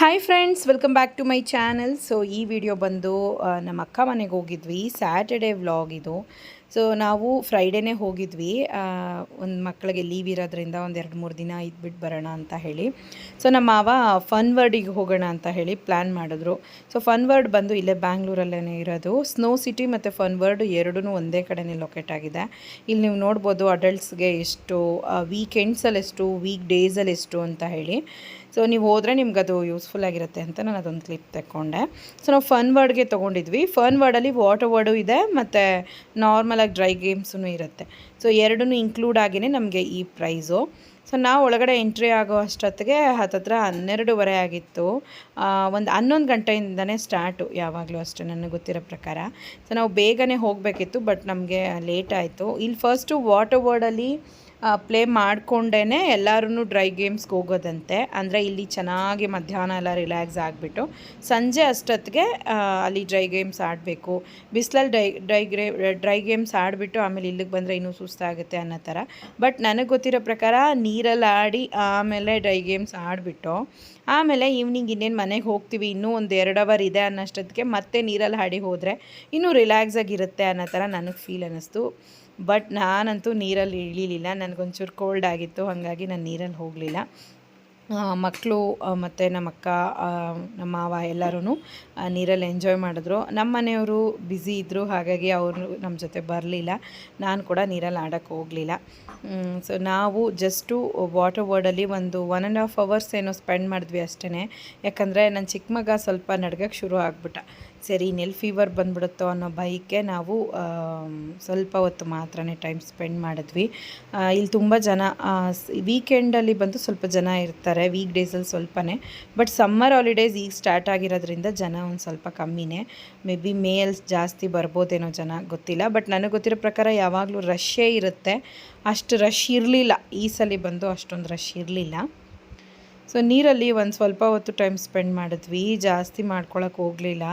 Hi friends welcome back to my channel so ಈ video ಬಂದು ನಮ್ಮ ಅಕ್ಕ ಮನೆಗೆ ಹೋಗಿದ್ವಿ. ಸ್ಯಾಟರ್ಡೇ ವ್ಲಾಗ್ ಇದು. ಸೊ ನಾವು ಫ್ರೈಡೇನೇ ಹೋಗಿದ್ವಿ. ಒಂದು ಮಕ್ಕಳಿಗೆ ಲೀವ್ ಇರೋದ್ರಿಂದ ಒಂದು ಎರಡು ಮೂರು ದಿನ ಇದ್ಬಿಟ್ಟು ಬರೋಣ ಅಂತ ಹೇಳಿ. ಸೊ ನಮ್ಮ ಮಾವ ಫನ್ ವರ್ಡಿಗೆ ಹೋಗೋಣ ಅಂತ ಹೇಳಿ ಪ್ಲ್ಯಾನ್ ಮಾಡಿದ್ರು. ಸೊ ಫನ್ ವರ್ಡ್ ಬಂದು ಇಲ್ಲೇ ಬ್ಯಾಂಗ್ಳೂರಲ್ಲೇ ಇರೋದು. ಸ್ನೋ ಸಿಟಿ ಮತ್ತು ಫನ್ ವರ್ಡ್ ಎರಡೂ ಒಂದೇ ಕಡೆನೇ ಲೊಕೇಟ್ ಆಗಿದೆ. ಇಲ್ಲಿ ನೀವು ನೋಡ್ಬೋದು ಅಡಲ್ಟ್ಸ್ಗೆ ಎಷ್ಟು ವೀಕೆಂಡ್ಸಲ್ಲಿ ಎಷ್ಟು ವೀಕ್ ಡೇಸಲ್ಲಿ ಎಷ್ಟು ಅಂತ ಹೇಳಿ. ಸೊ ನೀವು ಹೋದರೆ ನಿಮ್ಗೆ ಅದು ಯೂಸ್ಫುಲ್ ಆಗಿರುತ್ತೆ ಅಂತ ನಾನು ಅದೊಂದು ಕ್ಲಿಪ್ ತಗೊಂಡೆ ಸೊ ನಾವು ಫನ್ ವರ್ಡ್ಗೆ ತೊಗೊಂಡಿದ್ವಿ. ಫನ್ ವರ್ಡಲ್ಲಿ ವಾಟರ್ ವರ್ಡು ಇದೆ. ಮತ್ತು ನಾರ್ಮಲಾಗಿ ಡ್ರೈ ಗೇಮ್ಸೂ ಇರುತ್ತೆ. ಸೊ ಎರಡೂ ಇನ್ಕ್ಲೂಡ್ ಆಗಿಯೇ ನಮಗೆ ಈ ಪ್ರೈಸು ಸೊ ನಾವು ಒಳಗಡೆ ಎಂಟ್ರಿ ಆಗೋ ಅಷ್ಟೊತ್ತಿಗೆ ಹತ್ತತ್ರ ಹನ್ನೆರಡೂವರೆ ಆಗಿತ್ತು. ಒಂದು ಹನ್ನೊಂದು ಗಂಟೆಯಿಂದನೇ ಸ್ಟಾರ್ಟು ಯಾವಾಗಲೂ ಅಷ್ಟೇ ನನಗೆ ಗೊತ್ತಿರೋ ಪ್ರಕಾರ. ಸೊ ನಾವು ಬೇಗನೆ ಹೋಗಬೇಕಿತ್ತು ಬಟ್ ನಮಗೆ ಲೇಟ್ ಆಯಿತು. ಇಲ್ಲಿ ಫಸ್ಟು ವಾಟರ್ ವರ್ಡಲ್ಲಿ ಪ್ಲೇ ಮಾಡಿಕೊಂಡೇ ಎಲ್ಲರೂ ಡ್ರೈ ಗೇಮ್ಸ್ಗೆ ಹೋಗೋದಂತೆ. ಅಂದರೆ ಇಲ್ಲಿ ಚೆನ್ನಾಗಿ ಮಧ್ಯಾಹ್ನ ಎಲ್ಲ ರಿಲ್ಯಾಕ್ಸ್ ಆಗಿಬಿಟ್ಟು, ಸಂಜೆ ಅಷ್ಟೊತ್ತಿಗೆ ಅಲ್ಲಿ ಡ್ರೈ ಗೇಮ್ಸ್ ಆಡಬೇಕು. ಬಿಸಿಲಲ್ಲಿ dry dry grey dry games ಆಡಿಬಿಟ್ಟು ಆಮೇಲೆ ಇಲ್ಲಿಗೆ ಬಂದರೆ ಇನ್ನೂ ಸುಸ್ತಾಗುತ್ತೆ ಅನ್ನೋ ಥರ. ಬಟ್ ನನಗೆ ಗೊತ್ತಿರೋ ಪ್ರಕಾರ ನೀರಲ್ಲಿ ಆಡಿ ಆಮೇಲೆ ಡ್ರೈ ಗೇಮ್ಸ್ ಆಡಿಬಿಟ್ಟು ಆಮೇಲೆ ಈವ್ನಿಂಗ್ ಇನ್ನೇನು ಮನೆಗೆ ಹೋಗ್ತೀವಿ, ಇನ್ನೂ ಒಂದು ಎರಡು ಅವರ್ ಇದೆ ಅನ್ನೋಷ್ಟೊತ್ತಿಗೆ ಮತ್ತೆ ನೀರಲ್ಲಿ ಹಾಡಿ ಹೋದರೆ ಇನ್ನೂ ರಿಲ್ಯಾಕ್ಸ್ ಆಗಿರುತ್ತೆ ಅನ್ನೋ ಥರ ನನಗೆ ಫೀಲ್ ಅನ್ನಿಸ್ತು. ಬಟ್ ನಾನಂತೂ ನೀರಲ್ಲಿ ಇಳಿಲಿಲ್ಲ, ನನಗೊಂಚೂರು ಕೋಲ್ಡ್ ಆಗಿತ್ತು, ಹಾಗಾಗಿ ನಾನು ನೀರಲ್ಲಿ ಹೋಗಲಿಲ್ಲ. ಮಕ್ಕಳು ಮತ್ತು ನಮ್ಮ ಅಕ್ಕ ನಮ್ಮ ಮಾವ ಎಲ್ಲರೂ ನೀರಲ್ಲಿ ಎಂಜಾಯ್ ಮಾಡಿದ್ರು. ನಮ್ಮ ಮನೆಯವರು ಬ್ಯುಸಿ ಇದ್ದರು ಹಾಗಾಗಿ ಅವರು ನಮ್ಮ ಜೊತೆ ಬರಲಿಲ್ಲ. ನಾನು ಕೂಡ ನೀರಲ್ಲಿ ಆಡೋಕ್ಕೆ ಹೋಗಲಿಲ್ಲ. ಸೊ ನಾವು ಜಸ್ಟು ವಾಟರ್ ವರ್ಡಲ್ಲಿ ಒಂದು ಒನ್ ಆ್ಯಂಡ್ ಹಾಫ್ ಅವರ್ಸ್ ಏನೋ ಸ್ಪೆಂಡ್ ಮಾಡಿದ್ವಿ ಅಷ್ಟೇ ಯಾಕಂದರೆ ನನ್ನ ಚಿಕ್ಕ ಮಗ ಸ್ವಲ್ಪ ನಡ್ಗಕ್ಕೆ ಶುರು ಆಗ್ಬಿಟ್ಟ. ಸರಿ, ನೆಲ್ ಫೀವರ್ ಬಂದ್ಬಿಡುತ್ತೋ ಅನ್ನೋ ಭಯಕ್ಕೆ ನಾವು ಸ್ವಲ್ಪ ಹೊತ್ತು ಮಾತ್ರನೇ ಟೈಮ್ ಸ್ಪೆಂಡ್ ಮಾಡಿದ್ವಿ. ಇಲ್ಲಿ ತುಂಬ ಜನ ವೀಕೆಂಡಲ್ಲಿ ಬಂದು ಸ್ವಲ್ಪ ಜನ ಇರ್ತಾರೆ ವೀಕ್ ಡೇಸಲ್ಲಿ ಸ್ವಲ್ಪನೇ. ಬಟ್ ಸಮ್ಮರ್ ಹಾಲಿಡೇಸ್ ಈಗ ಸ್ಟಾರ್ಟ್ ಆಗಿರೋದ್ರಿಂದ ಜನ ಒಂದು ಸ್ವಲ್ಪ ಕಮ್ಮಿನೇ. ಮೇ ಬಿ ಮೇಲ್ಸ್ ಜಾಸ್ತಿ ಬರ್ಬೋದೇನೋ ಜನ ಗೊತ್ತಿಲ್ಲ. ಬಟ್ ನನಗೆ ಗೊತ್ತಿರೋ ಪ್ರಕಾರ ಯಾವಾಗಲೂ ರಶ್ಶೇ ಇರುತ್ತೆ. ಅಷ್ಟು ರಶ್ ಇರಲಿಲ್ಲ. ಈ ಸಲ ಬಂದು ಅಷ್ಟೊಂದು ರಶ್ ಇರಲಿಲ್ಲ. ಸೊ ನೀರಲ್ಲಿ ಒಂದು ಸ್ವಲ್ಪ ಹೊತ್ತು ಟೈಮ್ ಸ್ಪೆಂಡ್ ಮಾಡಿದ್ವಿ. ಜಾಸ್ತಿ ಮಾಡ್ಕೊಳಕ್ಕೆ ಹೋಗಲಿಲ್ಲ.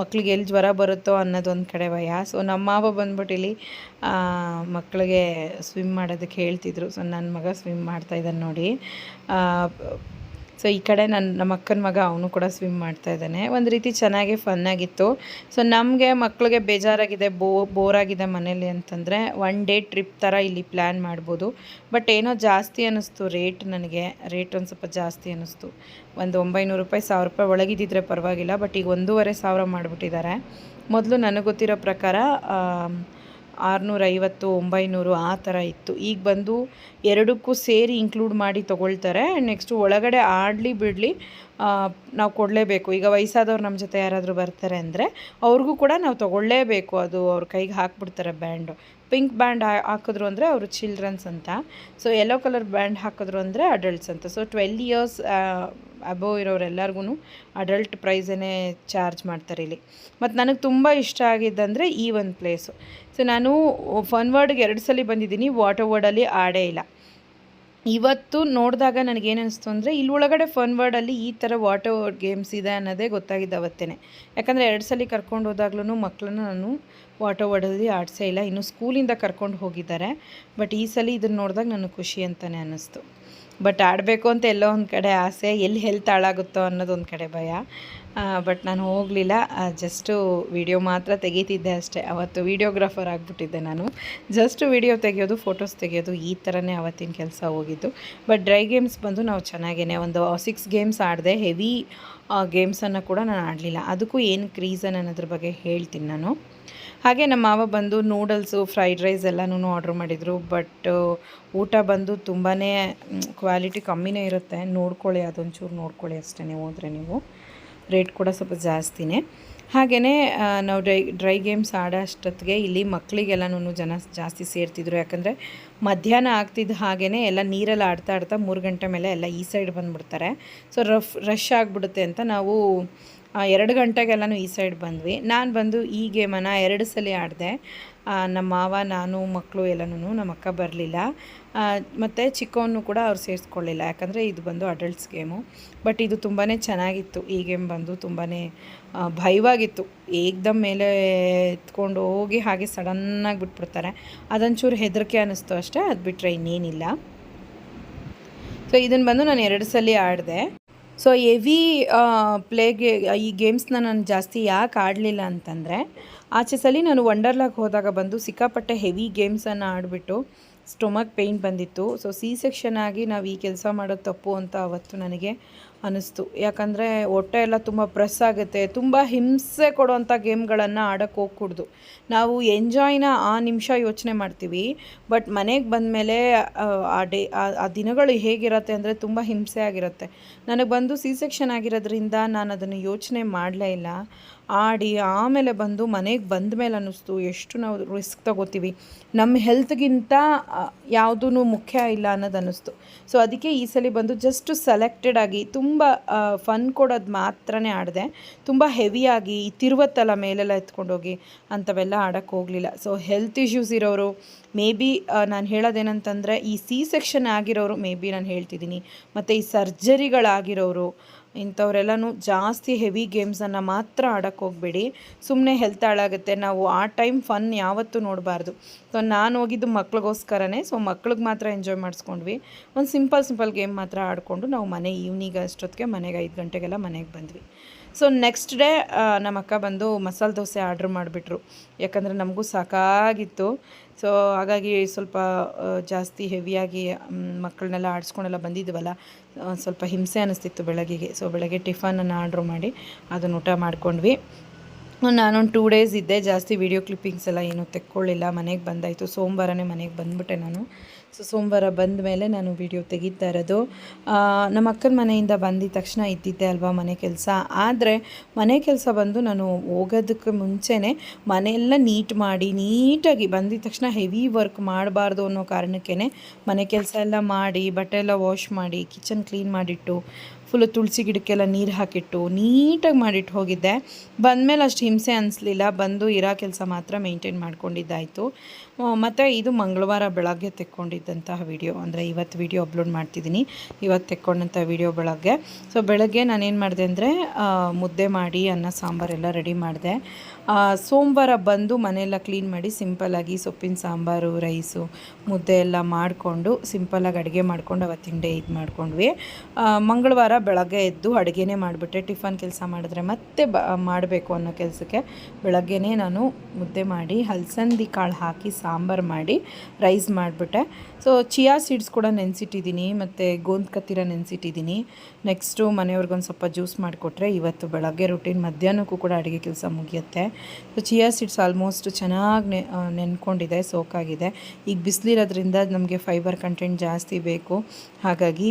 ಮಕ್ಳಿಗೆ ಎಲ್ಲಿ ಜ್ವರ ಬರುತ್ತೋ ಅನ್ನೋದೊಂದು ಕಡೆ ಭಯ. ಸೊ ನಮ್ಮ ಮಾವ ಬಂದ್ಬಿಟ್ಟು ಇಲ್ಲಿ ಮಕ್ಕಳಿಗೆ ಸ್ವಿಮ್ ಮಾಡೋದಕ್ಕೆ ಹೇಳ್ತಿದ್ರು. ಸೊ ನನ್ನ ಮಗ ಸ್ವಿಮ್ ಮಾಡ್ತಾ ಇದ್ದಾನೆ ನೋಡಿ. ಸೊ ಈ ಕಡೆ ನನ್ನ ನಮ್ಮ ಅಕ್ಕನ ಮಗ ಅವನು ಕೂಡ ಸ್ವಿಮ್ ಮಾಡ್ತಾ ಇದ್ದಾನೆ. ಒಂದು ರೀತಿ ಚೆನ್ನಾಗಿ ಫನ್ ಆಗಿತ್ತು. ಸೊ ನಮಗೆ ಮಕ್ಕಳಿಗೆ ಬೇಜಾರಾಗಿದೆ, ಬೋ ಬೋರ್ ಆಗಿದೆ ಮನೇಲಿ ಅಂತಂದರೆ ಒನ್ ಡೇ ಟ್ರಿಪ್ ಥರ ಇಲ್ಲಿ ಪ್ಲ್ಯಾನ್ ಮಾಡ್ಬೋದು. ಬಟ್ ಏನೋ ಜಾಸ್ತಿ ಅನ್ನಿಸ್ತು ರೇಟ್ ನನಗೆ. ರೇಟ್ ಒಂದು ಸ್ವಲ್ಪ ಜಾಸ್ತಿ ಅನ್ನಿಸ್ತು ಒಂದು ಒಂಬೈನೂರು ರೂಪಾಯಿ, ಸಾವಿರ ರೂಪಾಯಿ ಒಳಗಿದ್ದಿದ್ರೆ ಪರವಾಗಿಲ್ಲ. ಬಟ್ ಈಗ ಒಂದೂವರೆ ಸಾವಿರ ಮಾಡಿಬಿಟ್ಟಿದ್ದಾರೆ. ಮೊದಲು ನನಗೆ ಗೊತ್ತಿರೋ ಪ್ರಕಾರ ಆರುನೂರೈವತ್ತು, ಒಂಬೈನೂರು ಆ ಥರ ಇತ್ತು. ಈಗ ಬಂದು ಎರಡಕ್ಕೂ ಸೇರಿ ಇನ್ಕ್ಲೂಡ್ ಮಾಡಿ ತೊಗೊಳ್ತಾರೆ. ನೆಕ್ಸ್ಟು ಒಳಗಡೆ ಆಡಲಿ ಬಿಡಲಿ ನಾವು ಕೊಡಲೇಬೇಕು. ಈಗ ವಯಸ್ಸಾದವ್ರು ನಮ್ಮ ಜೊತೆ ಯಾರಾದರೂ ಬರ್ತಾರೆ ಅಂದರೆ ಅವ್ರಿಗೂ ಕೂಡ ನಾವು ತೊಗೊಳ್ಳೇಬೇಕು. ಅದು ಅವ್ರ ಕೈಗೆ ಹಾಕ್ಬಿಡ್ತಾರೆ ಬ್ಯಾಂಡು. ಪಿಂಕ್ ಬ್ಯಾಂಡ್ ಹಾಕಿದ್ರು ಅಂದರೆ ಅವರು ಚಿಲ್ಡ್ರನ್ಸ್ ಅಂತ. ಸೊ ಯೆಲ್ಲೋ ಕಲರ್ ಬ್ಯಾಂಡ್ ಹಾಕಿದ್ರು ಅಂದರೆ ಅಡಲ್ಟ್ಸ್ ಅಂತ. ಸೊ ಟ್ವೆಲ್ ಇಯರ್ಸ್ ಅಬೋವ್ ಇರೋರೆಲ್ಲರಿಗೂ ಅಡಲ್ಟ್ ಪ್ರೈಸೇ ಚಾರ್ಜ್ ಮಾಡ್ತಾರೆ ಇಲ್ಲಿ. ಮತ್ತು ನನಗೆ ತುಂಬ ಇಷ್ಟ ಆಗಿದ್ದಂದರೆ ಈ ಒಂದು ಪ್ಲೇಸು ಸೊ ನಾನು ಫನ್ ವರ್ಡ್ಗೆ ಎರಡು ಸಲ ಬಂದಿದ್ದೀನಿ ವಾಟರ್ ವರ್ಡಲ್ಲಿ ಆಡೇ ಇಲ್ಲ. ಇವತ್ತು ನೋಡಿದಾಗ ನನಗೇನು ಅಂದರೆ, ಇಲ್ಲಿ ಒಳಗಡೆ ಫನ್ ವರ್ಡಲ್ಲಿ ಈ ಥರ ವಾಟರ್ ಗೇಮ್ಸ್ ಇದೆ ಅನ್ನೋದೇ ಗೊತ್ತಾಗಿದ್ದು ಅವತ್ತೇ ಯಾಕಂದರೆ ಎರಡು ಸಲ ಕರ್ಕೊಂಡು ಹೋದಾಗ್ಲೂ ಮಕ್ಕಳನ್ನ ನಾನು ವಾಟರ್ ವರ್ಡಲ್ಲಿ ಆಡಿಸೇ ಇಲ್ಲ. ಇನ್ನು ಸ್ಕೂಲಿಂದ ಕರ್ಕೊಂಡು ಹೋಗಿದ್ದಾರೆ. ಬಟ್ ಈ ಸಲ ಇದನ್ನು ನೋಡಿದಾಗ ನನಗೆ ಖುಷಿ ಅಂತಲೇ ಅನ್ನಿಸ್ತು ಬಟ್ ಆಡಬೇಕು ಅಂತ ಎಲ್ಲೋ ಒಂದು ಕಡೆ ಆಸೆ ಎಲ್ಲಿ ಹೆಲ್ತ್ ಹಾಳಾಗುತ್ತೋ ಅನ್ನೋದೊಂದು ಕಡೆ ಭಯ. ಬಟ್ ನಾನು ಹೋಗಲಿಲ್ಲ. ಜಸ್ಟು ವಿಡಿಯೋ ಮಾತ್ರ ತೆಗೀತಿದ್ದೆ ಅಷ್ಟೇ. ಅವತ್ತು ವೀಡಿಯೋಗ್ರಾಫರ್ ಆಗಿಬಿಟ್ಟಿದ್ದೆ ನಾನು. ಜಸ್ಟ್ ವಿಡಿಯೋ ತೆಗೆಯೋದು ಫೋಟೋಸ್ ತೆಗೆಯೋದು, ಈ ಥರನೇ ಅವತ್ತಿನ ಕೆಲಸ ಹೋಗಿದ್ದು. ಬಟ್ ಡ್ರೈ ಗೇಮ್ಸ್ ಬಂದು ನಾವು ಚೆನ್ನಾಗೇ ಒಂದು ಸಿಕ್ಸ್ ಗೇಮ್ಸ್ ಆಡಿದೆ. ಹೆವಿ ಗೇಮ್ಸನ್ನು ಕೂಡ ನಾನು ಆಡಲಿಲ್ಲ. ಅದಕ್ಕೂ ಏನು ರೀಸನ್ ಅನ್ನೋದ್ರ ಬಗ್ಗೆ ಹೇಳ್ತೀನಿ ನಾನು. ಹಾಗೆ ನಮ್ಮ ಮಾವ ಬಂದು ನೂಡಲ್ಸು ಫ್ರೈಡ್ ರೈಸ್ ಎಲ್ಲನೂ ಆರ್ಡ್ರ್ ಮಾಡಿದರು. ಬಟ್ ಊಟ ಬಂದು ತುಂಬಾ ಕ್ವಾಲಿಟಿ ಕಮ್ಮಿನೇ ಇರುತ್ತೆ. ನೋಡ್ಕೊಳ್ಳಿ, ಅದೊಂಚೂರು ನೋಡ್ಕೊಳ್ಳಿ ಅಷ್ಟೇ ಹೋದರೆ ನೀವು. ರೇಟ್ ಕೂಡ ಸ್ವಲ್ಪ ಜಾಸ್ತಿನೇ. ಹಾಗೆಯೇ ನಾವು ಡ್ರೈ ಡ್ರೈ ಗೇಮ್ಸ್ ಆಡೋ ಅಷ್ಟೊತ್ತಿಗೆ ಇಲ್ಲಿ ಮಕ್ಕಳಿಗೆಲ್ಲನೂ ಜನ ಜಾಸ್ತಿ ಸೇರ್ತಿದ್ರು. ಯಾಕಂದರೆ ಮಧ್ಯಾಹ್ನ ಆಗ್ತಿದ್ದ ಹಾಗೆಯೇ ಎಲ್ಲ ನೀರಲ್ಲಿ ಆಡ್ತಾ ಆಡ್ತಾ ಮೂರು ಗಂಟೆ ಮೇಲೆ ಎಲ್ಲ ಈ ಸೈಡ್ ಬಂದುಬಿಡ್ತಾರೆ. ಸೊ ರಫ್, ರಶ್ ಆಗಿಬಿಡುತ್ತೆ ಅಂತ ನಾವು ಎರಡು ಗಂಟೆಗೆಲ್ಲನೂ ಈ ಸೈಡ್ ಬಂದ್ವಿ. ನಾನು ಬಂದು ಈ ಗೇಮನ್ನು ಎರಡು ಸಲ ಆಡಿದೆ. ನಮ್ಮ ಮಾವ, ನಾನು ಮಕ್ಕಳು ಎಲ್ಲನೂ ನಮ್ಮ ಅಕ್ಕ ಬರಲಿಲ್ಲ. ಮತ್ತು ಚಿಕ್ಕವನು ಕೂಡ ಅವ್ರು ಸೇರಿಸ್ಕೊಳ್ಳಿಲ್ಲ ಯಾಕಂದರೆ ಇದು ಬಂದು ಅಡಲ್ಟ್ಸ್ ಗೇಮು ಬಟ್ ಇದು ತುಂಬಾ ಚೆನ್ನಾಗಿತ್ತು. ಈ ಗೇಮ್ ಬಂದು ತುಂಬಾ ಭಯವಾಗಿತ್ತು ಏಕ್ದಮ್ ಮೇಲೆ ಎತ್ಕೊಂಡು ಹೋಗಿ ಹಾಗೆ ಸಡನ್ನಾಗಿ ಬಿಟ್ಬಿಡ್ತಾರೆ. ಅದೊಂಚೂರು ಹೆದರಿಕೆ ಅನ್ನಿಸ್ತು ಅಷ್ಟೇ. ಅದು ಬಿಟ್ಟರೆ ಇನ್ನೇನಿಲ್ಲ. ಸೊ ಇದನ್ನು ಬಂದು ನಾನು ಎರಡು ಸಲ ಆಡಿದೆ. ಸೊ ಹೆವಿ ಪ್ಲೇಗೆ ಈ ಗೇಮ್ಸ್ನ ನಾನು ಜಾಸ್ತಿ ಯಾಕೆ ಆಡಲಿಲ್ಲ ಅಂತಂದರೆ, ಆಚೆ ಸಲ ನಾನು ವಂಡರ್ಲಾಗೆ ಹೋದಾಗ ಬಂದು ಸಿಕ್ಕಾಪಟ್ಟೆ ಹೆವಿ ಗೇಮ್ಸನ್ನು ಆಡಿಬಿಟ್ಟು ಸ್ಟೊಮಕ್ ಪೇಯ್ನ್ ಬಂದಿತ್ತು. ಸೊ ಸಿ ಸೆಕ್ಷನ್ ಆಗಿ ನಾವು ಈ ಕೆಲಸ ಮಾಡೋದು ತಪ್ಪು ಅಂತ ಅವತ್ತು ನನಗೆ ಅನ್ನಿಸ್ತು ಯಾಕಂದರೆ, ಹೊಟ್ಟೆ ಎಲ್ಲ ತುಂಬ ಪ್ರೆಸ್ ಆಗುತ್ತೆ. ತುಂಬ ಹಿಂಸೆ ಕೊಡುವಂಥ ಗೇಮ್ಗಳನ್ನು ಆಡೋಕ್ಕೆ ಹೋಗ್ಕೂಡ್ದು. ನಾವು ಎಂಜಾಯ್ನ ಆ ನಿಮಿಷ ಯೋಚನೆ ಮಾಡ್ತೀವಿ. ಬಟ್ ಮನೆಗೆ ಬಂದಮೇಲೆ, ಆ ಡೇ, ಆ ದಿನಗಳು ಹೇಗಿರುತ್ತೆ ಅಂದರೆ ತುಂಬ ಹಿಂಸೆ ಆಗಿರುತ್ತೆ. ನನಗೆ ಬಂದು ಸಿ ಸೆಕ್ಷನ್ ಆಗಿರೋದ್ರಿಂದ ನಾನು ಅದನ್ನು ಯೋಚನೆ ಮಾಡಲೇ ಇಲ್ಲ. ಆಡಿ ಆಮೇಲೆ ಬಂದು ಮನೆಗೆ ಬಂದ ಮೇಲೆ ಅನ್ನಿಸ್ತು ಎಷ್ಟು ನಾವು ರಿಸ್ಕ್ ತಗೋತೀವಿ. ನಮ್ಮ ಹೆಲ್ತ್ಗಿಂತ ಯಾವುದೂ ಮುಖ್ಯ ಇಲ್ಲ ಅನ್ನೋದು ಅನ್ನಿಸ್ತು. ಸೊ ಅದಕ್ಕೆ ಈ ಸಲ ಬಂದು ಜಸ್ಟ್ ಸೆಲೆಕ್ಟೆಡ್ ಆಗಿ ತುಂಬ ಫನ್ ಕೊಡೋದು ಮಾತ್ರನೇ ಆಡಿದೆ. ತುಂಬ ಹೆವಿಯಾಗಿ ತಿರುವತ್ತಲ್ಲ ಮೇಲೆಲ್ಲ ಎತ್ಕೊಂಡೋಗಿ ಅಂಥವೆಲ್ಲ ಆಡೋಕ್ಕೆ ಹೋಗಲಿಲ್ಲ. ಸೊ ಹೆಲ್ತ್ ಇಶ್ಯೂಸ್ ಇರೋರು ಮೇ ಬಿ ನಾನು ಹೇಳೋದೇನಂತಂದರೆ ಈ ಸಿ ಸೆಕ್ಷನ್ ಆಗಿರೋರು ಮೇ ಬಿ ನಾನು ಹೇಳ್ತಿದ್ದೀನಿ. ಮತ್ತು ಈ ಸರ್ಜರಿಗಳಾಗಿರೋರು ಇಂಥವರೆಲ್ಲನೂ ಜಾಸ್ತಿ ಹೆವಿ ಗೇಮ್ಸನ್ನು ಮಾತ್ರ ಆಡೋಕ್ಕೆ ಹೋಗಬೇಡಿ. ಸುಮ್ಮನೆ ಹೆಲ್ತ್ ಹಾಳಾಗುತ್ತೆ. ನಾವು ಆ ಟೈಮ್ ಫನ್ ಯಾವತ್ತೂ ನೋಡಬಾರ್ದು. ಸೊ ನಾನು ಹೋಗಿದ್ದು ಮಕ್ಳಿಗೋಸ್ಕರನೇ ಸೊ ಮಕ್ಳಿಗೆ ಮಾತ್ರ ಎಂಜಾಯ್ ಮಾಡಿಸ್ಕೊಂಡ್ವಿ. ಒಂದು ಸಿಂಪಲ್ ಸಿಂಪಲ್ ಗೇಮ್ ಮಾತ್ರ ಆಡಿಕೊಂಡು ನಾವು ಮನೆ ಈವ್ನಿಂಗ್ ಅಷ್ಟೊತ್ತಿಗೆ ಮನೆಗೆ ಐದು ಗಂಟೆಗೆಲ್ಲ ಮನೆಗೆ ಬಂದ್ವಿ. ಸೊ ನೆಕ್ಸ್ಟ್ ಡೇ ನಮ್ಮ ಅಕ್ಕ ಬಂದು ಮಸಾಲೆ ದೋಸೆ ಆರ್ಡ್ರ್ ಮಾಡಿಬಿಟ್ರು. ಯಾಕಂದರೆ ನಮಗೂ ಸಾಕಾಗಿತ್ತು. ಸೊ ಹಾಗಾಗಿ ಸ್ವಲ್ಪ ಜಾಸ್ತಿ ಹೆವಿಯಾಗಿ ಮಕ್ಕಳನ್ನೆಲ್ಲ ಆಡಿಸ್ಕೊಂಡೆಲ್ಲ ಬಂದಿದ್ವಲ್ಲ ಸ್ವಲ್ಪ ಹಿಂಸೆ ಅನ್ನಿಸ್ತಿತ್ತು ಬೆಳಗ್ಗೆಗೆ. ಸೊ ಬೆಳಗ್ಗೆ ಟಿಫನನ್ನು ಆರ್ಡ್ರ್ ಮಾಡಿ ಅದನ್ನು ಊಟ ಮಾಡ್ಕೊಂಡ್ವಿ. ನಾನೊಂದು ಟೂ ಡೇಸ್ ಇದ್ದೆ. ಜಾಸ್ತಿ ವೀಡಿಯೋ ಕ್ಲಿಪ್ಪಿಂಗ್ಸ್ ಎಲ್ಲ ಏನೂ ತೆಕ್ಕೊಳ್ಳಿಲ್ಲ. ಮನೆಗೆ ಬಂದಾಯಿತು. ಸೋಮವಾರನೇ ಮನೆಗೆ ಬಂದುಬಿಟ್ಟೆ ನಾನು. ಸೊ ಸೋಮವಾರ ಬಂದ ಮೇಲೆ ನಾನು ವಿಡಿಯೋ ತೆಗಿತಾ ಇರೋದು. ನಮ್ಮ ಅಕ್ಕನ ಮನೆಯಿಂದ ಬಂದಿದ ತಕ್ಷಣ ಇದ್ದಿದ್ದೆ ಅಲ್ವಾ ಮನೆ ಕೆಲಸ. ಆದರೆ ಮನೆ ಕೆಲಸ ಬಂದು ನಾನು ಹೋಗೋದಕ್ಕೆ ಮುಂಚೆನೇ ಮನೆಯೆಲ್ಲ ನೀಟ್ ಮಾಡಿ, ನೀಟಾಗಿ ಬಂದಿದ ತಕ್ಷಣ ಹೆವಿ ವರ್ಕ್ ಮಾಡಬಾರ್ದು ಅನ್ನೋ ಕಾರಣಕ್ಕೇ ಮನೆ ಕೆಲಸ ಎಲ್ಲ ಮಾಡಿ, ಬಟ್ಟೆ ಎಲ್ಲ ವಾಶ್ ಮಾಡಿ, ಕಿಚನ್ ಕ್ಲೀನ್ ಮಾಡಿಟ್ಟು ಫುಲ್ಲು ತುಳಸಿ ಗಿಡಕ್ಕೆಲ್ಲ ನೀರು ಹಾಕಿಟ್ಟು ನೀಟಾಗಿ ಮಾಡಿಟ್ಟು ಹೋಗಿದ್ದೆ. ಬಂದಮೇಲೆ ಅಷ್ಟು ಹಿಂಸೆ ಅನಿಸ್ಲಿಲ್ಲ. ಬಂದು ಇರೋ ಕೆಲಸ ಮಾತ್ರ ಮೇಂಟೈನ್ ಮಾಡ್ಕೊಂಡಿದ್ದಾಯಿತು. ಮತ್ತು ಇದು ಮಂಗಳವಾರ ಬೆಳಗ್ಗೆ ತೆಕ್ಕೊಂಡಿದ್ದಂತಹ ವಿಡಿಯೋ, ಅಂದರೆ ಇವತ್ತು ವಿಡಿಯೋ ಅಪ್ಲೋಡ್ ಮಾಡ್ತಿದ್ದೀನಿ. ಇವತ್ತು ತೆಕ್ಕೊಂಡಂಥ ವಿಡಿಯೋ ಬೆಳಗ್ಗೆ. ಸೊ ಬೆಳಗ್ಗೆ ನಾನೇನು ಮಾಡಿದೆ ಅಂದರೆ ಮುದ್ದೆ ಮಾಡಿ, ಅನ್ನ ಸಾಂಬಾರೆಲ್ಲ ರೆಡಿ ಮಾಡಿದೆ. ಸೋಮವಾರ ಬಂದು ಮನೆಯೆಲ್ಲ ಕ್ಲೀನ್ ಮಾಡಿ ಸಿಂಪಲ್ಲಾಗಿ ಸೊಪ್ಪಿನ ಸಾಂಬಾರು, ರೈಸು, ಮುದ್ದೆ ಎಲ್ಲ ಮಾಡಿಕೊಂಡು ಸಿಂಪಲ್ಲಾಗಿ ಅಡುಗೆ ಮಾಡ್ಕೊಂಡು ಅವತ್ತಿನ ಡೇ ಇದು ಮಾಡ್ಕೊಂಡ್ವಿ. ಮಂಗಳವಾರ ಬೆಳಗ್ಗೆ ಎದ್ದು ಅಡುಗೆನೇ ಮಾಡಿಬಿಟ್ಟೆ. ಟಿಫನ್ ಕೆಲಸ ಮಾಡಿದ್ರೆ ಮತ್ತೆ ಮಾಡಬೇಕು ಅನ್ನೋ ಕೆಲಸಕ್ಕೆ ಬೆಳಗ್ಗೆನೇ ನಾನು ಮುದ್ದೆ ಮಾಡಿ ಹಲಸಂದಿ ಕಾಳು ಹಾಕಿ ಸಾಂಬಾರು ಮಾಡಿ ರೈಸ್ ಮಾಡಿಬಿಟ್ಟೆ. ಸೊ ಚಿಯಾ ಸೀಡ್ಸ್ ಕೂಡ ನೆನೆಸಿಟ್ಟಿದ್ದೀನಿ, ಮತ್ತು ಗೋಂದ್ ಕತ್ತಿರ ನೆನೆಸಿಟ್ಟಿದ್ದೀನಿ. ನೆಕ್ಸ್ಟು ಮನೆಯವ್ರಿಗೊಂದು ಸ್ವಲ್ಪ ಜ್ಯೂಸ್ ಮಾಡಿಕೊಟ್ರೆ ಇವತ್ತು ಬೆಳಗ್ಗೆ ರುಟೀನ್ ಮಧ್ಯಾಹ್ನಕ್ಕೂ ಕೂಡ ಅಡುಗೆ ಕೆಲಸ ಮುಗಿಯುತ್ತೆ. ಸೊ ಚಿಯಾ ಸೀಡ್ಸ್ ಆಲ್ಮೋಸ್ಟ್ ಚೆನ್ನಾಗಿ ನೆ ನೆನ್ಕೊಂಡಿದೆ ಸೋಕಾಗಿದೆ ಈಗ ಬಿಸಿಲಿರೋದ್ರಿಂದ ನಮಗೆ ಫೈಬರ್ ಕಂಟೆಂಟ್ ಜಾಸ್ತಿ ಬೇಕು. ಹಾಗಾಗಿ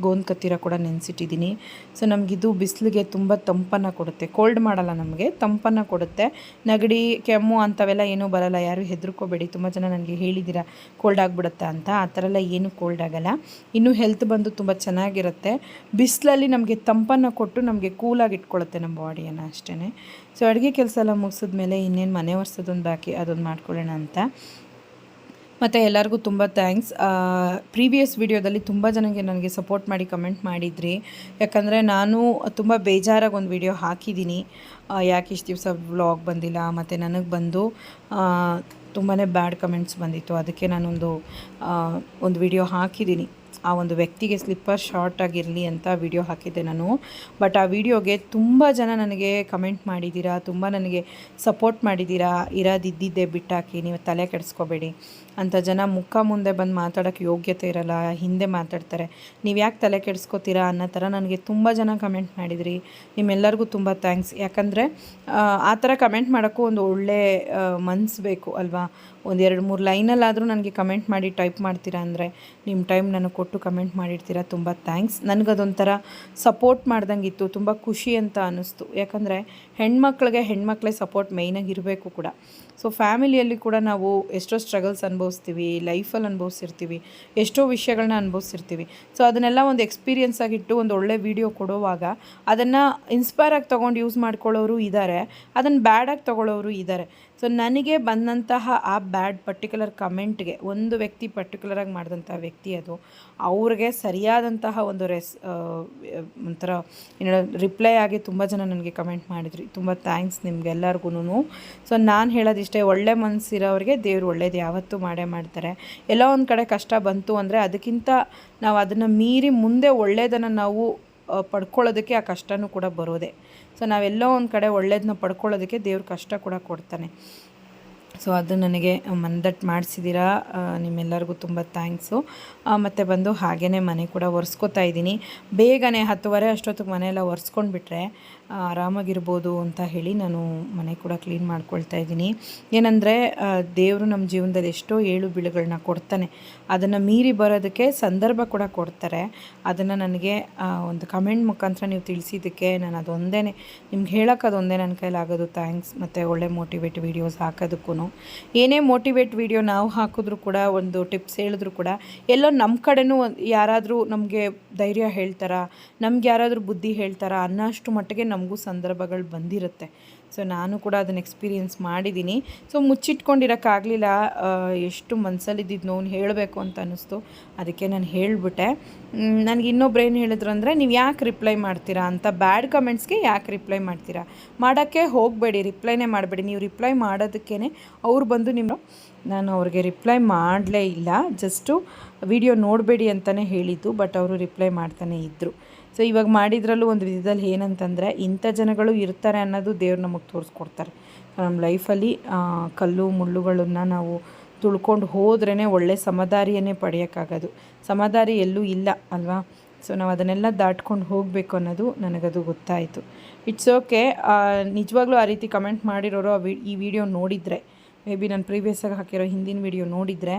ಗೋಂದ್ ಕತ್ತಿರ ಕೂಡ ನೆನೆಸಿಟ್ಟಿದ್ದೀನಿ. ಸೊ ನಮಗಿದು ಬಿಸಿಲಿಗೆ ತುಂಬ ತಂಪನ್ನು ಕೊಡುತ್ತೆ. ಕೋಲ್ಡ್ ಮಾಡಲ್ಲ ನಮಗೆ, ತಂಪನ್ನು ಕೊಡುತ್ತೆ. ನೆಗಡಿ, ಕೆಮ್ಮು ಅಂಥವೆಲ್ಲ ಏನೂ ಬರಲ್ಲ. ಯಾರು ಹೆದರ್ಕೋಬೇಡಿ. ತುಂಬ ಜನ ನನಗೆ ಹೇಳಿದ್ದೀರ ಕೋಲ್ಡ್ ಆಗಿಬಿಡುತ್ತೆ ಅಂತ. ಆ ಥರ ಎಲ್ಲ ಏನೂ ಕೋಲ್ಡ್ ಆಗಲ್ಲ. ಇನ್ನೂ ಹೆಲ್ತ್ ಬಂದು ತುಂಬ ಚೆನ್ನಾಗಿರುತ್ತೆ. ಬಿಸಿಲಲ್ಲಿ ನಮಗೆ ತಂಪನ್ನು ಕೊಟ್ಟು ನಮಗೆ ಕೂಲಾಗಿ ಇಟ್ಕೊಳ್ಳುತ್ತೆ ನಮ್ಮ ಬಾಡಿಯನ್ನು ಅಷ್ಟೇ ಸೊ ಅಡುಗೆ ಕೆಲಸ ಎಲ್ಲ ಮುಗಿಸಿದ್ಮೇಲೆ ಇನ್ನೇನು ಮನೆ ಒರೆಸೋದೊಂದು ಬಾಕಿ, ಅದೊಂದು ಮಾಡ್ಕೊಳ್ಳೋಣ ಅಂತ. ಮತ್ತು ಎಲ್ಲರಿಗೂ ತುಂಬ ಥ್ಯಾಂಕ್ಸ್ ಪ್ರೀವಿಯಸ್ ವಿಡಿಯೋದಲ್ಲಿ ತುಂಬ ಜನಕ್ಕೆ ನನಗೆ ಸಪೋರ್ಟ್ ಮಾಡಿ ಕಮೆಂಟ್ ಮಾಡಿದ್ರಿ. ಯಾಕಂದರೆ ನಾನು ತುಂಬ ಬೇಜಾರಾಗಿ ಒಂದು ವಿಡಿಯೋ ಹಾಕಿದ್ದೀನಿ ಯಾಕೆ ಇಷ್ಟು ದಿವಸ ವ್ಲಾಗ್ ಬಂದಿಲ್ಲ, ಮತ್ತು ನನಗೆ ಬಂದು ತುಂಬಾ ಬ್ಯಾಡ್ ಕಮೆಂಟ್ಸ್ ಬಂದಿತ್ತು. ಅದಕ್ಕೆ ನಾನೊಂದು ಒಂದು ವಿಡಿಯೋ ಹಾಕಿದ್ದೀನಿ ಆ ಒಂದು ವ್ಯಕ್ತಿಗೆ ಸ್ಲಿಪ್ಪರ್ ಶಾರ್ಟ್ ಆಗಿರಲಿ ಅಂತ ವಿಡಿಯೋ ಹಾಕಿದ್ದೆ ನಾನು. ಬಟ್ ಆ ವಿಡಿಯೋಗೆ ತುಂಬ ಜನ ನನಗೆ ಕಮೆಂಟ್ ಮಾಡಿದ್ದೀರಾ ತುಂಬ ನನಗೆ ಸಪೋರ್ಟ್ ಮಾಡಿದ್ದೀರಾ ಇರೋದಿದ್ದಿದ್ದೆ ಬಿಟ್ಟಾಕಿ, ನೀವು ತಲೆ ಕೆಡಿಸ್ಕೋಬೇಡಿ ಅಂಥ ಜನ ಮುಖ ಮುಂದೆ ಬಂದು ಮಾತಾಡೋಕ್ಕೆ ಯೋಗ್ಯತೆ ಇರಲ್ಲ, ಹಿಂದೆ ಮಾತಾಡ್ತಾರೆ. ನೀವು ಯಾಕೆ ತಲೆ ಕೆಡಿಸ್ಕೋತೀರಾ ಅನ್ನೋ ಥರ ನನಗೆ ತುಂಬ ಜನ ಕಮೆಂಟ್ ಮಾಡಿದ್ರಿ. ನಿಮ್ಮೆಲ್ಲರಿಗೂ ತುಂಬ ಥ್ಯಾಂಕ್ಸ್ ಯಾಕಂದರೆ, ಆ ಥರ ಕಮೆಂಟ್ ಮಾಡೋಕ್ಕೂ ಒಂದು ಒಳ್ಳೆ ಮನ್ಸ್ ಬೇಕು ಅಲ್ವಾ? ಒಂದು ಎರಡು ಮೂರು ಲೈನಲ್ಲಾದರೂ ನನಗೆ ಕಮೆಂಟ್ ಮಾಡಿ ಟೈಪ್ ಮಾಡ್ತೀರಾ ಅಂದರೆ ನಿಮ್ಮ ಟೈಮ್ ನನಗೆ ಕೊಟ್ಟು ಕಮೆಂಟ್ ಮಾಡಿರ್ತೀರ, ತುಂಬ ಥ್ಯಾಂಕ್ಸ್. ನನಗದೊಂಥರ ಸಪೋರ್ಟ್ ಮಾಡ್ದಂಗೆ ಇತ್ತು ತುಂಬ ಖುಷಿ ಅಂತ ಅನ್ನಿಸ್ತು. ಯಾಕಂದರೆ ಹೆಣ್ಮಕ್ಳಿಗೆ ಹೆಣ್ಮಕ್ಳೇ ಸಪೋರ್ಟ್ ಮೇಯ್ನಾಗಿ ಇರಬೇಕು ಕೂಡ. ಸೊ ಫ್ಯಾಮಿಲಿಯಲ್ಲಿ ಕೂಡ ನಾವು ಎಷ್ಟೋ ಸ್ಟ್ರಗಲ್ಸ್ ಅನುಭವಿಸ್ತೀವಿ ಲೈಫಲ್ಲಿ ಅನುಭವಿಸಿರ್ತೀವಿ ಎಷ್ಟೋ ವಿಷಯಗಳನ್ನ ಅನುಭವಿಸಿರ್ತೀವಿ ಸೊ ಅದನ್ನೆಲ್ಲ ಒಂದು ಎಕ್ಸ್ಪೀರಿಯನ್ಸ್ ಆಗಿಟ್ಟು ಒಂದು ಒಳ್ಳೆ ವೀಡಿಯೋ ಕೊಡುವಾಗ ಅದನ್ನು ಇನ್ಸ್ಪೈರ್ ಆಗಿ ತೊಗೊಂಡು ಯೂಸ್ ಮಾಡ್ಕೊಳ್ಳೋರು ಇದ್ದಾರೆ ಅದನ್ನು ಬ್ಯಾಡಾಗಿ ತೊಗೊಳ್ಳೋರು ಇದ್ದಾರೆ ಸೊ ನನಗೆ ಬಂದಂತಹ ಆ ಬ್ಯಾಡ್ ಪರ್ಟಿಕ್ಯುಲರ್ ಕಮೆಂಟ್ಗೆ ಒಂದು ವ್ಯಕ್ತಿ ಪರ್ಟಿಕ್ಯುಲರಾಗಿ ಮಾಡಿದಂಥ ವ್ಯಕ್ತಿ ಅದು. ಅವ್ರಿಗೆ ಸರಿಯಾದಂತಹ ಒಂದು ರೆಸ್ ಒಂಥರ, ಏನೋ ರಿಪ್ಲೈ ಆಗಿ ತುಂಬ ಜನ ನನಗೆ ಕಮೆಂಟ್ ಮಾಡಿದ್ರಿ. ತುಂಬ ಥ್ಯಾಂಕ್ಸ್ ನಿಮ್ಗೆಲ್ಲರಿಗೂ ಸೊ ನಾನು ಹೇಳೋದಿಷ್ಟೇ ಒಳ್ಳೆ ಮನಸ್ಸಿರೋರಿಗೆ ದೇವ್ರು ಒಳ್ಳೇದು ಯಾವತ್ತೂ ಮಾಡೇ ಮಾಡ್ತಾರೆ. ಎಲ್ಲೋ ಒಂದು ಕಡೆ ಕಷ್ಟ ಬಂತು ಅಂದರೆ ಅದಕ್ಕಿಂತ ನಾವು ಅದನ್ನು ಮೀರಿ ಮುಂದೆ ಒಳ್ಳೆಯದನ್ನು ನಾವು ಪಡ್ಕೊಳ್ಳೋದಕ್ಕೆ ಆ ಕಷ್ಟನೂ ಕೂಡ ಬರೋದೆ. ಸೊ ನಾವೆಲ್ಲೋ ಒಂದು ಕಡೆ ಒಳ್ಳೇದನ್ನ ಪಡ್ಕೊಳ್ಳೋದಕ್ಕೆ ದೇವ್ರು ಕಷ್ಟ ಕೂಡ ಕೊಡ್ತಾನೆ. ಸೊ ಅದು ನನಗೆ ಮನದಟ್ಟು ಮಾಡಿಸಿದ್ದೀರಾ. ನಿಮ್ಮೆಲ್ಲರಿಗೂ ತುಂಬ ಥ್ಯಾಂಕ್ಸು. ಮತ್ತು ಬಂದು ಹಾಗೇ ಮನೆ ಕೂಡ ಒರೆಸ್ಕೋತಾ ಇದ್ದೀನಿ. ಬೇಗನೆ ಹತ್ತುವರೆ, ಅಷ್ಟೊತ್ತಿಗೆ ಮನೆಯೆಲ್ಲ ಒರೆಸ್ಕೊಂಡ್ಬಿಟ್ರೆ ಆರಾಮಾಗಿರ್ಬೋದು ಅಂತ ಹೇಳಿ ನಾನು ಮನೆ ಕೂಡ ಕ್ಲೀನ್ ಮಾಡ್ಕೊಳ್ತಾ ಇದ್ದೀನಿ. ಏನಂದರೆ ದೇವರು ನಮ್ಮ ಜೀವನದಲ್ಲಿ ಎಷ್ಟೋ ಏಳು ಬೀಳುಗಳನ್ನ ಕೊಡ್ತಾನೆ. ಅದನ್ನು ಮೀರಿ ಬರೋದಕ್ಕೆ ಸಂದರ್ಭ ಕೂಡ ಕೊಡ್ತಾರೆ. ಅದನ್ನು ನನಗೆ ಒಂದು ಕಮೆಂಟ್ ಮುಖಾಂತರ ನೀವು ತಿಳಿಸಿದ್ದಕ್ಕೆ ನಾನು ಅದೊಂದೇ ನಿಮ್ಗೆ ಹೇಳೋಕೆ ಅದೊಂದೇ ನನ್ನ ಕೈಲಾಗೋದು. ಥ್ಯಾಂಕ್ಸ್ ಮತ್ತು ಒಳ್ಳೆ ಮೋಟಿವೇಟ್ ವೀಡಿಯೋಸ್ ಹಾಕೋದಕ್ಕೂ ಏನೇ ಮೋಟಿವೇಟ್ ವೀಡಿಯೋ ನಾವು ಹಾಕಿದ್ರು ಕೂಡ, ಒಂದು ಟಿಪ್ಸ್ ಹೇಳಿದ್ರು ಕೂಡ, ಎಲ್ಲೋ ನಮ್ಮ ಕಡೆನೂ ಯಾರಾದರೂ ನಮಗೆ ಧೈರ್ಯ ಹೇಳ್ತಾರಾ? ನಮ್ಗೆ ಯಾರಾದರೂ ಬುದ್ಧಿ ಹೇಳ್ತಾರಾ? ಅನ್ನೋಷ್ಟು ಮಟ್ಟಿಗೆ ನಮಗೂ ಸಂದರ್ಭಗಳು ಬಂದಿರುತ್ತೆ. ಸೊ ನಾನು ಕೂಡ ಅದನ್ನು ಎಕ್ಸ್ಪೀರಿಯೆನ್ಸ್ ಮಾಡಿದ್ದೀನಿ. ಸೊ ಮುಚ್ಚಿಟ್ಕೊಂಡಿರೋಕ್ಕಾಗಲಿಲ್ಲ. ಎಷ್ಟು ಮನಸ್ಸಲ್ಲಿದ್ದಿದ್ದು ನೋವು ಹೇಳಬೇಕು ಅಂತ ಅನ್ನಿಸ್ತು. ಅದಕ್ಕೆ ನಾನು ಹೇಳಿಬಿಟ್ಟೆ. ನನಗೆ ಇನ್ನೊಬ್ರು ಏನು ಹೇಳಿದ್ರು ಅಂದರೆ, ನೀವು ಯಾಕೆ ರಿಪ್ಲೈ ಮಾಡ್ತೀರಾ? ಅಂತ ಬ್ಯಾಡ್ ಕಮೆಂಟ್ಸ್ಗೆ ಯಾಕೆ ರಿಪ್ಲೈ ಮಾಡ್ತೀರಾ? ಮಾಡೋಕ್ಕೆ ಹೋಗಬೇಡಿ ರಿಪ್ಲೈನೇ ಮಾಡಬೇಡಿ. ನೀವು ರಿಪ್ಲೈ ಮಾಡೋದಕ್ಕೇ ಅವ್ರು ಬಂದು ನಿಮ್ಮ ನಾನು ಅವ್ರಿಗೆ ರಿಪ್ಲೈ ಮಾಡಲೇ ಇಲ್ಲ. ಜಸ್ಟು ವಿಡಿಯೋ ನೋಡಬೇಡಿ ಅಂತಲೇ ಹೇಳಿದ್ದು ಬಟ್ ಅವರು ರಿಪ್ಲೈ ಮಾಡ್ತಾನೆ ಇದ್ದರು ಸೊ ಇವಾಗ ಮಾಡಿದ್ರಲ್ಲೂ ಒಂದು ವಿಧದಲ್ಲಿ ಏನಂತಂದರೆ ಇಂಥ ಜನಗಳು ಇರ್ತಾರೆ ಅನ್ನೋದು ದೇವ್ರು ನಮಗೆ ತೋರಿಸ್ಕೊಡ್ತಾರೆ. ನಮ್ಮ ಲೈಫಲ್ಲಿ ಕಲ್ಲು ಮುಳ್ಳುಗಳನ್ನು ನಾವು ತುಳ್ಕೊಂಡು ಹೋದ್ರೇ ಒಳ್ಳೆ ಸಮದಾರಿಯನ್ನೇ ಪಡೆಯೋಕ್ಕಾಗೋದು. ಸಮದಾರಿ ಎಲ್ಲೂ ಇಲ್ಲ, ಅಲ್ವಾ? ಸೊ ನಾವು ಅದನ್ನೆಲ್ಲ ದಾಟ್ಕೊಂಡು ಹೋಗಬೇಕು ಅನ್ನೋದು ನನಗದು ಗೊತ್ತಾಯಿತು. ಇಟ್ಸ್ ಓಕೆ ನಿಜವಾಗ್ಲೂ ಆ ರೀತಿ ಕಮೆಂಟ್ ಮಾಡಿರೋರು ಈ ವಿಡಿಯೋ ನೋಡಿದರೆ ಮೇ ಬಿ ನಾನು ಪ್ರೀವಿಯಸ್ಸಾಗಿ ಹಾಕಿರೋ ಹಿಂದಿನ ವಿಡಿಯೋ ನೋಡಿದರೆ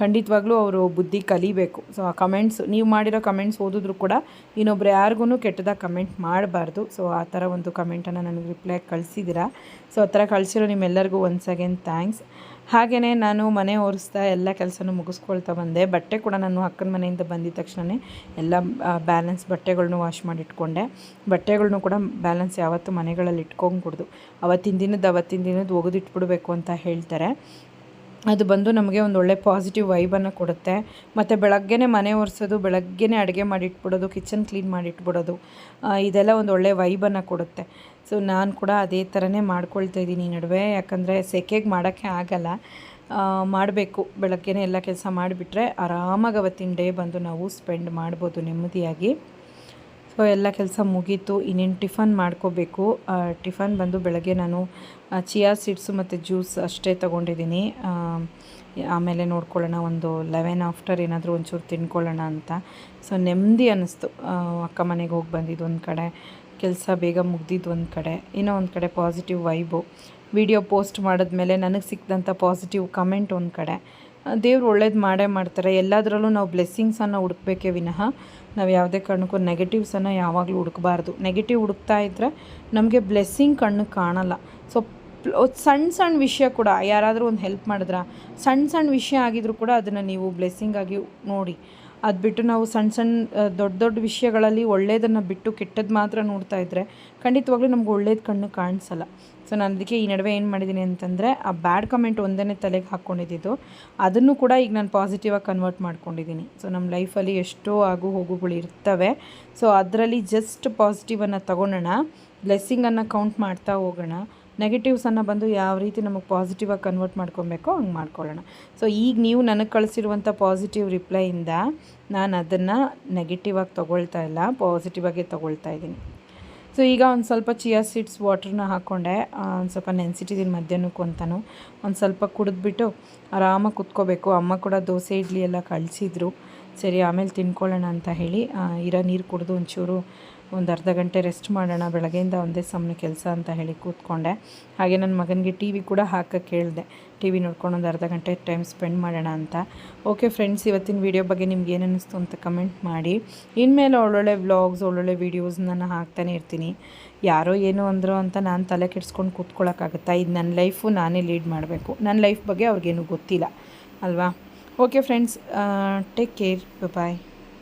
ಖಂಡಿತವಾಗ್ಲೂ ಅವರು ಬುದ್ಧಿ ಕಲಿಬೇಕು. ಸೊ ಆ ಕಮೆಂಟ್ಸ್ ನೀವು ಮಾಡಿರೋ ಕಮೆಂಟ್ಸ್ ಓದಿದ್ರು ಕೂಡ ಇನ್ನೊಬ್ರು ಯಾರಿಗೂ ಕೆಟ್ಟದಾಗ ಕಮೆಂಟ್ ಮಾಡಬಾರ್ದು. ಸೊ ಆ ಥರ ಒಂದು ಕಮೆಂಟನ್ನು ನನಗೆ ರಿಪ್ಲೈ ಕಳಿಸಿದ್ದೀರಾ? ಸೊ ಆ ಥರ ಕಳಿಸಿರೋ ನಿಮ್ಮೆಲ್ಲರಿಗೂ ಒನ್ಸ್ ಅಗೇನ್ ಥ್ಯಾಂಕ್ಸ್ ಹಾಗೆಯೇ ನಾನು ಮನೆ ಒರೆಸ್ತಾ ಎಲ್ಲ ಕೆಲಸನೂ ಮುಗಿಸ್ಕೊಳ್ತಾ ಬಂದೆ. ಬಟ್ಟೆ ಕೂಡ ನಾನು ಅಕ್ಕನ ಮನೆಯಿಂದ ಬಂದಿದ ತಕ್ಷಣವೇ ಎಲ್ಲ ಬ್ಯಾಲೆನ್ಸ್ ಬಟ್ಟೆಗಳನ್ನೂ ವಾಶ್ ಮಾಡಿ ಇಟ್ಕೊಂಡೆ ಬಟ್ಟೆಗಳ್ನೂ ಕೂಡ ಬ್ಯಾಲೆನ್ಸ್ ಯಾವತ್ತೂ ಮನೆಗಳಲ್ಲಿ ಇಟ್ಕೊಂಡ್ಕೊಡ್ದು. ಅವತ್ತಿನ ದಿನದ ಅವತ್ತಿನ ದಿನದ ಒಗೆದಿಟ್ಬಿಡ್ಬೇಕು ಅಂತ ಹೇಳ್ತಾರೆ. ಅದು ಬಂದು ನಮಗೆ ಒಂದು ಒಳ್ಳೆ ಪಾಸಿಟಿವ್ ವೈಬನ್ನು ಕೊಡುತ್ತೆ. ಮತ್ತು ಬೆಳಗ್ಗೆನೇ ಮನೆ ಒರೆಸೋದು, ಬೆಳಗ್ಗೆನೇ ಅಡುಗೆ ಮಾಡಿಟ್ಬಿಡೋದು ಕಿಚನ್ ಕ್ಲೀನ್ ಮಾಡಿಟ್ಬಿಡೋದು ಇದೆಲ್ಲ ಒಂದು ಒಳ್ಳೆ ವೈಬನ್ನು ಕೊಡುತ್ತೆ. ಸೊ ನಾನು ಕೂಡ ಅದೇ ಥರನೇ ಮಾಡ್ಕೊಳ್ತಾ ಇದ್ದೀನಿ ನಡುವೆ. ಯಾಕಂದರೆ ಸೆಕೆಗೆ ಮಾಡೋಕ್ಕೆ ಆಗಲ್ಲ. ಮಾಡಬೇಕು. ಬೆಳಗ್ಗೆನೇ ಎಲ್ಲ ಕೆಲಸ ಮಾಡಿಬಿಟ್ರೆ ಆರಾಮಾಗಿ ಅವತ್ತಿನ ಡೇ ಬಂದು ನಾವು ಸ್ಪೆಂಡ್ ಮಾಡ್ಬೋದು ನೆಮ್ಮದಿಯಾಗಿ. ಸೊ ಎಲ್ಲ ಕೆಲಸ ಮುಗೀತು, ಇನ್ನೇನು ಟಿಫನ್ ಮಾಡ್ಕೋಬೇಕು. ಟಿಫನ್ ಬಂದು ಬೆಳಗ್ಗೆ ನಾನು ಚಿಯಾ ಸೀಡ್ಸು ಮತ್ತು ಜ್ಯೂಸ್ ಅಷ್ಟೇ ತೊಗೊಂಡಿದ್ದೀನಿ. ಆಮೇಲೆ ನೋಡ್ಕೊಳ್ಳೋಣ, ಒಂದು ಲೆವೆನ್ ಆಫ್ಟರ್ ಏನಾದರೂ ಒಂಚೂರು ತಿನ್ಕೊಳ್ಳೋಣ ಅಂತ. ಸೊ ನೆಮ್ಮದಿ ಅನ್ನಿಸ್ತು. ಅಕ್ಕ ಮನೆಗೆ ಹೋಗಿ ಬಂದಿದ್ದು ಒಂದು ಕಡೆ, ಕೆಲಸ ಬೇಗ ಮುಗ್ದಿದ್ದು ಒಂದು ಕಡೆ, ಏನೋ ಒಂದು ಕಡೆ ಪಾಸಿಟಿವ್ ವೈಬು ವಿಡಿಯೋ ಪೋಸ್ಟ್ ಮಾಡಿದ್ಮೇಲೆ ನನಗೆ ಸಿಕ್ಕಿದಂಥ ಪಾಸಿಟಿವ್ ಕಮೆಂಟ್ ಒಂದು ಕಡೆ. ದೇವ್ರು ಒಳ್ಳೇದು ಮಾಡೇ ಮಾಡ್ತಾರೆ. ಎಲ್ಲದರಲ್ಲೂ ನಾವು ಬ್ಲೆಸ್ಸಿಂಗ್ಸನ್ನು ಹುಡುಕ್ಬೇಕೇ ವಿನಃ. ನಾವು ಯಾವುದೇ ಕಾರಣಕ್ಕೂ ನೆಗೆಟಿವ್ಸನ್ನು ಯಾವಾಗಲೂ ಹುಡುಕಬಾರ್ದು. ನೆಗೆಟಿವ್ ಹುಡುಕ್ತಾ ಇದ್ದರೆ ನಮಗೆ ಬ್ಲೆಸ್ಸಿಂಗ್ ಕಣ್ಣು ಕಾಣಲ್ಲ. ಸೊ ಸಣ್ಣ ಸಣ್ಣ ವಿಷಯ ಕೂಡ ಯಾರಾದರೂ ಒಂದು ಹೆಲ್ಪ್ ಮಾಡಿದ್ರ ಸಣ್ಣ ಸಣ್ಣ ವಿಷಯ ಆಗಿದ್ರು ಕೂಡ ಅದನ್ನು ನೀವು ಬ್ಲೆಸ್ಸಿಂಗ್ ಆಗಿ ನೋಡಿ. ಅದು ಬಿಟ್ಟು ನಾವು ಸಣ್ಣ ಸಣ್ಣ ದೊಡ್ಡ ದೊಡ್ಡ ವಿಷಯಗಳಲ್ಲಿ ಒಳ್ಳೆಯದನ್ನು ಬಿಟ್ಟು ಕೆಟ್ಟದ್ದು ಮಾತ್ರ ನೋಡ್ತಾ ಇದ್ದರೆ ಖಂಡಿತವಾಗ್ಲೂ ನಮ್ಗೆ ಒಳ್ಳೇದು ಕಣ್ಣು ಕಾಣಿಸಲ್ಲ. ಸೊ ನಾನು ಅದಕ್ಕೆ ಈ ನಡುವೆ ಏನು ಮಾಡಿದ್ದೀನಿ ಅಂತಂದರೆ, ಆ ಬ್ಯಾಡ್ ಕಮೆಂಟ್ ಒಂದನೇ ತಲೆಗೆ ಹಾಕ್ಕೊಂಡಿದ್ದು ಅದನ್ನು ಕೂಡ ಈಗ ನಾನು ಪಾಸಿಟಿವಾಗಿ ಕನ್ವರ್ಟ್ ಮಾಡ್ಕೊಂಡಿದ್ದೀನಿ ಸೊ ನಮ್ಮ ಲೈಫಲ್ಲಿ ಎಷ್ಟೋ ಆಗು ಹೋಗುಗಳು ಇರ್ತವೆ. ಸೊ ಅದರಲ್ಲಿ ಜಸ್ಟ್ ಪಾಸಿಟಿವನ್ನು ತಗೊಳ್ಳೋಣ ಬ್ಲೆಸ್ಸಿಂಗನ್ನು ಕೌಂಟ್ ಮಾಡ್ತಾ ಹೋಗೋಣ ನೆಗೆಟಿವ್ಸನ್ನು ಬಂದು ಯಾವ ರೀತಿ ನಮಗೆ ಪಾಸಿಟಿವಾಗಿ ಕನ್ವರ್ಟ್ ಮಾಡ್ಕೊಬೇಕೋ ಹಂಗೆ ಮಾಡ್ಕೊಳ್ಳೋಣ. ಸೊ ಈಗ ನೀವು ನನಗೆ ಕಳಿಸಿರುವಂಥ ಪಾಸಿಟಿವ್ ರಿಪ್ಲೈಯಿಂದ ನಾನು ಅದನ್ನು ನೆಗೆಟಿವ್ ಆಗಿ ತೊಗೊಳ್ತಾ ಇಲ್ಲ ಪಾಸಿಟಿವ್ ಆಗೇ ತೊಗೊಳ್ತಾ ಇದ್ದೀನಿ ಸೊ ಈಗ ಒಂದು ಸ್ವಲ್ಪ ಚಿಯಾ ಸೀಡ್ಸ್ ವಾಟ್ರನ್ನ ಹಾಕ್ಕೊಂಡೆ ಒಂದು ಸ್ವಲ್ಪ ನೆನೆಸಿಟ್ಟಿದ್ದೀನಿ ಮಧ್ಯಾಹ್ನಕ್ಕೂ ಅಂತಾನು. ಒಂದು ಸ್ವಲ್ಪ ಕುಡಿದ್ಬಿಟ್ಟು ಆರಾಮಾಗಿ ಕುತ್ಕೋಬೇಕು. ಅಮ್ಮ ಕೂಡ ದೋಸೆ, ಇಡ್ಲಿ ಎಲ್ಲ ಕಳಿಸಿದ್ರು. ಸರಿ, ಆಮೇಲೆ ತಿನ್ಕೊಳ್ಳೋಣ ಅಂತ ಹೇಳಿ ಇರೋ ನೀರು ಕುಡಿದು ಒಂಚೂರು ಒಂದು ಅರ್ಧ ಗಂಟೆ ರೆಸ್ಟ್ ಮಾಡೋಣ, ಬೆಳಗ್ಗೆಯಿಂದ ಒಂದೇ ಸಮನೆ ಕೆಲಸ ಅಂತ ಹೇಳಿ ಕೂತ್ಕೊಂಡೆ. ಹಾಗೆ ನನ್ನ ಮಗನಿಗೆ ಟಿ ವಿ ಕೂಡ ಹಾಕಕ್ಕೆ ಹೇಳಿದೆ ಟಿ ವಿ ನೋಡ್ಕೊಂಡು ಒಂದು ಅರ್ಧ ಗಂಟೆ ಟೈಮ್ ಸ್ಪೆಂಡ್ ಮಾಡೋಣ ಅಂತ. ಓಕೆ ಫ್ರೆಂಡ್ಸ್, ಇವತ್ತಿನ ವೀಡಿಯೋ ಬಗ್ಗೆ ನಿಮ್ಗೆ ಏನು ಅನ್ನಿಸ್ತು ಅಂತ ಕಮೆಂಟ್ ಮಾಡಿ. ಇನ್ಮೇಲೆ ಒಳ್ಳೊಳ್ಳೆ ವ್ಲಾಗ್ಸ್, ಒಳ್ಳೊಳ್ಳೆ ವೀಡಿಯೋಸ್ ನಾನು ಹಾಕ್ತಾನೆ ಇರ್ತೀನಿ. ಯಾರೋ ಏನು ಅಂದರು ಅಂತ ನಾನು ತಲೆ ಕೆಡಿಸ್ಕೊಂಡು ಕೂತ್ಕೊಳ್ಳೋಕ್ಕಾಗುತ್ತಾ ಇದು ನನ್ನ ಲೈಫು ನಾನೇ ಲೀಡ್ ಮಾಡಬೇಕು. ನನ್ನ ಲೈಫ್ ಬಗ್ಗೆ ಅವ್ರಿಗೇನು ಗೊತ್ತಿಲ್ಲ. ಅಲ್ವಾ? Okay friends take care bye